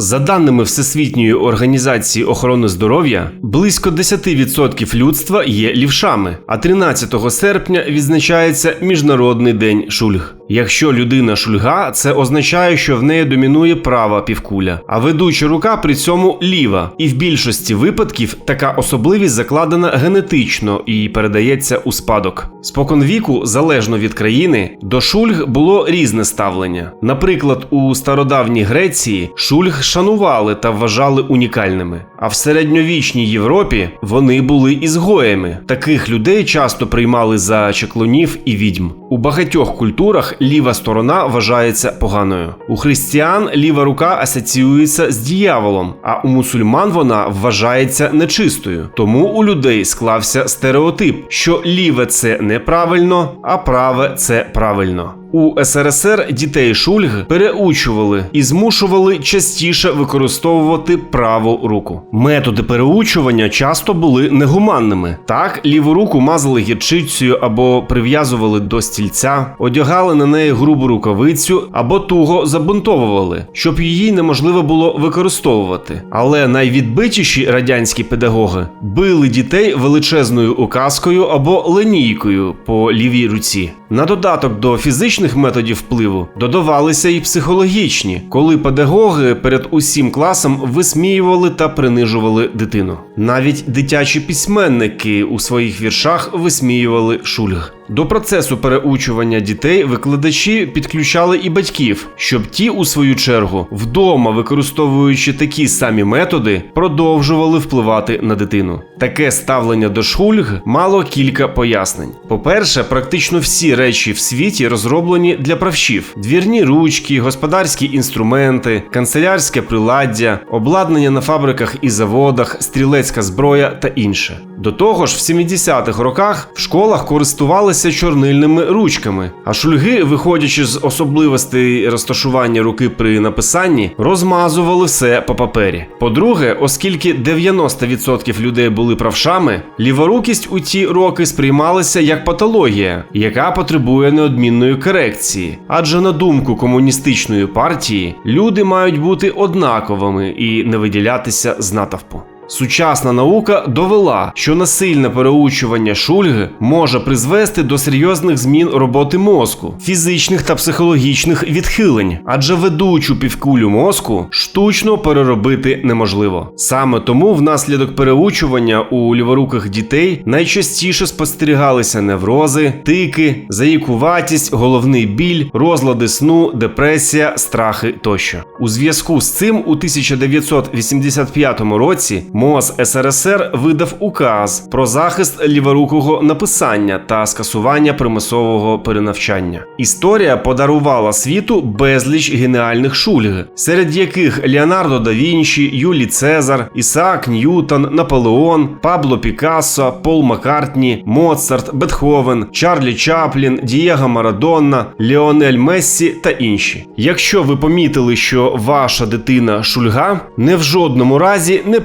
За даними Всесвітньої організації охорони здоров'я, близько 10% людства є лівшами, а 13 серпня відзначається Міжнародний день шульг. Якщо людина шульга, це означає, що в неї домінує права півкуля, а ведуча рука при цьому ліва. І в більшості випадків така особливість закладена генетично і передається у спадок. Споконвіку, залежно від країни, до шульг було різне ставлення. Наприклад, у стародавній Греції шульг шанували та вважали унікальними. А в середньовічній Європі вони були ізгоями. Таких людей часто приймали за чеклунів і відьм. У багатьох культурах ліва сторона вважається поганою. У християн ліва рука асоціюється з діяволом, а у мусульман вона вважається нечистою. Тому у людей склався стереотип, що ліве це неправильно, а праве це правильно. У СРСР дітей шульг переучували і змушували частіше використовувати праву руку. Методи переучування часто були негуманними. Так, ліву руку мазали гірчицею або прив'язували до стільця, одягали на неї грубу рукавицю або туго забунтовували, щоб її неможливо було використовувати. Але найвідбитіші радянські педагоги били дітей величезною указкою або ленійкою по лівій руці. На додаток до фізичних методів впливу додавалися і психологічні, коли педагоги перед усім класом висміювали та принижували дитину. Навіть дитячі письменники у своїх віршах висміювали шульг. До процесу переучування дітей викладачі підключали і батьків, щоб ті, у свою чергу, вдома, використовуючи такі самі методи, продовжували впливати на дитину. Таке ставлення до шульг мало кілька пояснень. По-перше, практично всі речі в світі розроблені для правшів: двірні ручки, господарські інструменти, канцелярське приладдя, обладнання на фабриках і заводах, стрілецька зброя та інше. До того ж, в 70-х роках в школах користувалися чорнильними ручками, а шульги, виходячи з особливостей розташування руки при написанні, розмазували все по папері. По-друге, оскільки 90% людей були правшами, ліворукість у ті роки сприймалася як патологія, яка потребує неодмінної корекції. Адже на думку комуністичної партії, люди мають бути однаковими і не виділятися з натовпу. Сучасна наука довела, що насильне переучування шульги може призвести до серйозних змін роботи мозку, фізичних та психологічних відхилень, адже ведучу півкулю мозку штучно переробити неможливо. Саме тому внаслідок переучування у ліворуких дітей найчастіше спостерігалися неврози, тики, заїкуватість, головний біль, розлади сну, депресія, страхи тощо. У зв'язку з цим у 1985 році МОЗ СРСР видав указ про захист ліворукого написання та скасування примусового перенавчання. Історія подарувала світу безліч геніальних шульг, серед яких Леонардо да Вінчі, Юлій Цезар, Ісаак Ньютон, Наполеон, Пабло Пікассо, Пол Маккартні, Моцарт, Бетховен, Чарлі Чаплін, Дієго Марадонна, Леонель Мессі та інші. Якщо ви помітили, що ваша дитина шульга, не в жодному разі не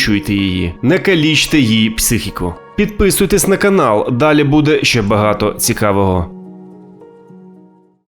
переучуйте її, не калічте її психіку. Підписуйтесь на канал, далі буде ще багато цікавого.